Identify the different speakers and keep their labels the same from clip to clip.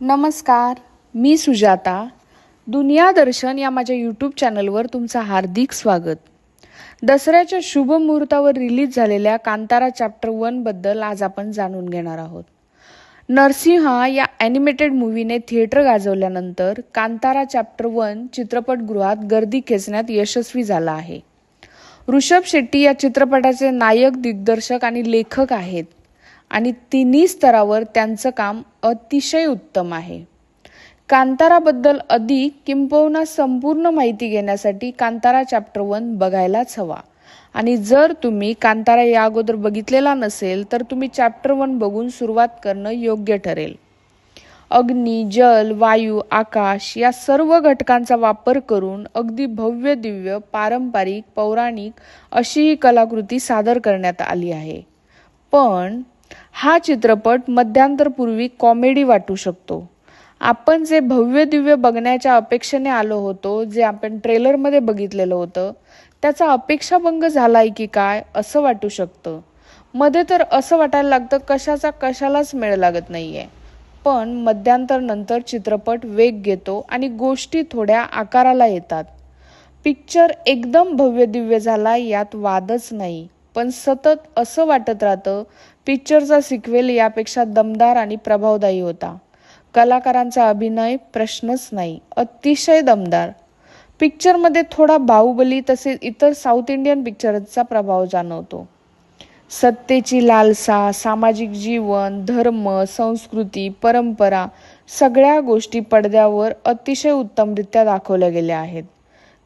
Speaker 1: नमस्कार मी सुजाता. दुनिया दर्शन या माझ्या यूट्यूब चॅनलवर तुमचं हार्दिक स्वागत. दसऱ्याच्या शुभ मुहूर्तावर रिलीज झालेल्या कांतारा चॅप्टर वनबद्दल आज आपण जाणून घेणार आहोत. नरसिंहा या ॲनिमेटेड मूवीने थिएटर गाजवल्यानंतर कांतारा चॅप्टर वन चित्रपटगृहात गर्दी खेचण्यात यशस्वी झाला आहे. ऋषभ शेट्टी या चित्रपटाचे नायक दिग्दर्शक आणि लेखक आहेत. आणि तिन्ही स्तरावर त्यांचं काम अतिशय उत्तम आहे. कांताराबद्दल अधिक किंबहुना संपूर्ण माहिती घेण्यासाठी कांतारा चॅप्टर वन बघायलाच हवा. आणि जर तुम्ही कांतारा या अगोदर बघितलेला नसेल तर तुम्ही चॅप्टर वन बघून सुरुवात करणं योग्य ठरेल. अग्नी जल वायू आकाश या सर्व घटकांचा वापर करून अगदी भव्य दिव्य पारंपरिक पौराणिक अशी ही कलाकृती सादर करण्यात आली आहे. पण हा चित्रपट मध्यांतरपूर्वी कॉमेडी वाटू शकतो. आपण जे भव्य दिव्य बघण्याच्या अपेक्षेने आलो होतो जे आपण ट्रेलरमध्ये बघितलेलं होतं त्याचा अपेक्षाभंग झालाय की काय असं वाटू शकतं. मध्ये तर असं वाटायला लागतं कशाचा कशालाच मेळ लागत नाहीये. पण मध्यांतर नंतर चित्रपट वेग घेतो आणि गोष्टी थोड्या आकाराला येतात. पिक्चर एकदम भव्य दिव्य झाला यात वादच नाही. पण सतत असं वाटत राहतं पिक्चरचा सिक्वेल यापेक्षा दमदार आणि प्रभावदायी होता. कलाकारांचा अभिनय प्रश्नच नाही अतिशय दमदार. पिक्चरमध्ये थोडा बाहुबली तसेच इतर साऊथ इंडियन पिक्चरचा प्रभाव जाणवतो. सत्तेची लालसा सामाजिक जीवन धर्म संस्कृती परंपरा सगळ्या गोष्टी पडद्यावर अतिशय उत्तमरित्या दाखवल्या गेल्या आहेत.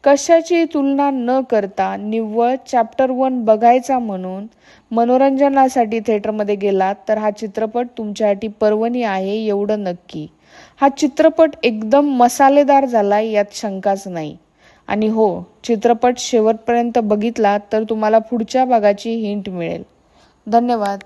Speaker 1: कशाची तुलना न करता निव्वळ चॅप्टर वन बघायचा म्हणून मनोरंजनासाठी थिएटरमध्ये गेलात तर हा चित्रपट तुमच्यासाठी पर्वणी आहे एवढं नक्की. हा चित्रपट एकदम मसालेदार झाला यात शंकाच नाही. आणि हो चित्रपट शेवटपर्यंत बघितला तर तुम्हाला पुढच्या भागाची हिंट मिळेल. धन्यवाद.